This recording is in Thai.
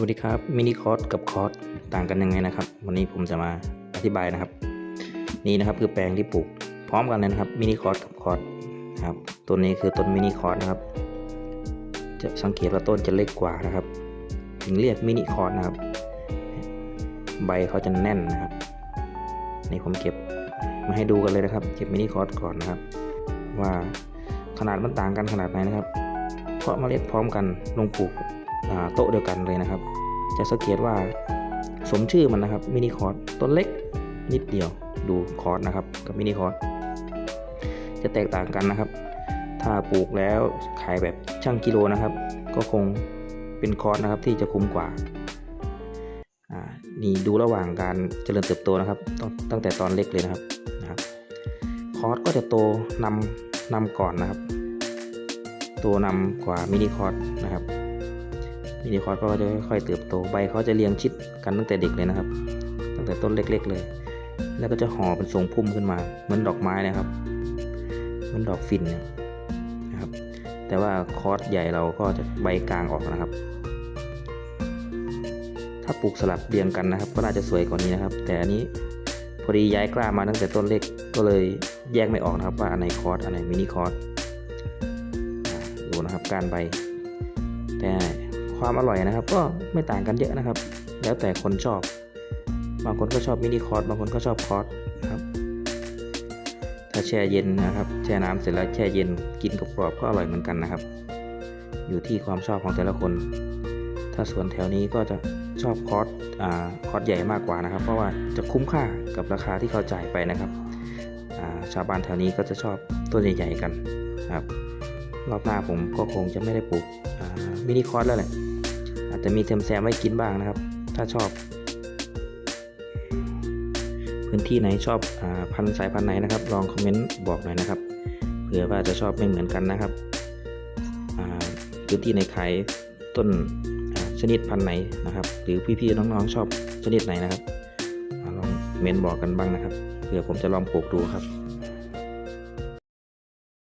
สวัสดีครับมินิคอร์สกับคอร์สต่างกันยังไงนะครับ วันนี้ผมจะมาอธิบายนะครับ นี่นะครับคือแปลงที่ปลูกพร้อมกันเลยนะครับมินิคอร์สกับคอร์สครับต้นนี้คือต้นมินิคอร์สนะครับ จะสังเกตว่าต้นจะเล็กกว่านะครับ ถึงเรียกมินิคอร์สนะครับ ใบเขาจะแน่นนะครับนี่ผมเก็บมาให้ดูกันเลยนะครับ เก็บมินิคอร์สก่อนนะครับ ว่าขนาดมันต่างกันขนาดไหนนะครับ เพราะเมล็ดพร้อมกันลงปลูก โต๊ะเดียวกันเลยนะครับ จะสังเกตว่าสมชื่อมันนะครับมินิคอร์สต้นเล็กนิดเดียวดูคอร์สนะครับกับมินิคอร์สจะแตกต่างกันนะครับ ถ้าปลูกแล้วขายแบบช่างกิโลนะครับ ก็คงเป็นคอร์สนะครับที่จะคุ้มกว่า นี่ดูระหว่างการเจริญเติบโตนะครับต,ตั้งแต่ตอนเล็กเลยนะครับนะครับคอร์สก็จะโตนำนำก่อนนะครับ โตนำกว่ามินิคอร์สนะครับ มินิคอร์สก็จะค่อยๆเติบโตใบเขาจะเรียงชิดกันตั้งแต่เด็กเลยนะครับ ตั้งแต่ต้นเล็ก ๆ เลย แล้วก็จะห่อเป็นทรงพุ่มขึ้นมาเหมือนดอกไม้นะครับเหมือนดอกฟินนะครับ แต่ว่าคอร์สใหญ่เราก็จะใบกลางออกนะครับ ถ้าปลูกสลับเรียงกันนะครับ ก็น่าจะสวยกว่านี้นะครับ แต่อันนี้พอดีย้ายกล้ามาตั้งแต่ต้นเล็กก็เลยแยกไม่ออกนะครับว่าอันไหนคอร์สอันไหนมินิคอร์สดูนะครับการใบแต่ ความอร่อยนะครับ ก็ไม่ต่างกันเยอะนะครับ แล้วแต่คนชอบ บางคนก็ชอบมินิคอร์สบางคนก็ชอบคอร์สนะครับ ถ้าแช่เย็นนะครับ แช่น้ำเสร็จแล้วแช่เย็นกินกรอบก็อร่อยเหมือนกันนะครับ อยู่ที่ความชอบของแต่ละคน ถ้าสวนแถวนี้ก็จะชอบคอร์สอ่าคอร์สใหญ่มากกว่านะครับ เพราะว่าจะคุ้มค่ากับราคาที่เขาจ่ายไปนะครับชาวบ้านแถวนี้ก็จะชอบต้นใหญ่ๆกันครับรอบหน้าผมก็คงจะไม่ได้ปลูกมินิคอร์สแล้วแหละ อาจจะมีเทมแซมไว้กินบ้างนะครับ ถ้าชอบ พื้นที่ไหนชอบอพันสายพันธุ์ไหนนะครับ ลองคอมเมนต์บอกหน่อยนะครับเผื่อว่าจะชอบไม่เหมือนกันนะครับพื้นที่ไหนขายต้นชนิดพันธุ์ไหนนะครับ หรือพี่ๆน้องๆชอบชนิดไหนนะครับอลองเมนบอกกันบ้างนะครับเผื่อผมจะลองปลูกดูครับ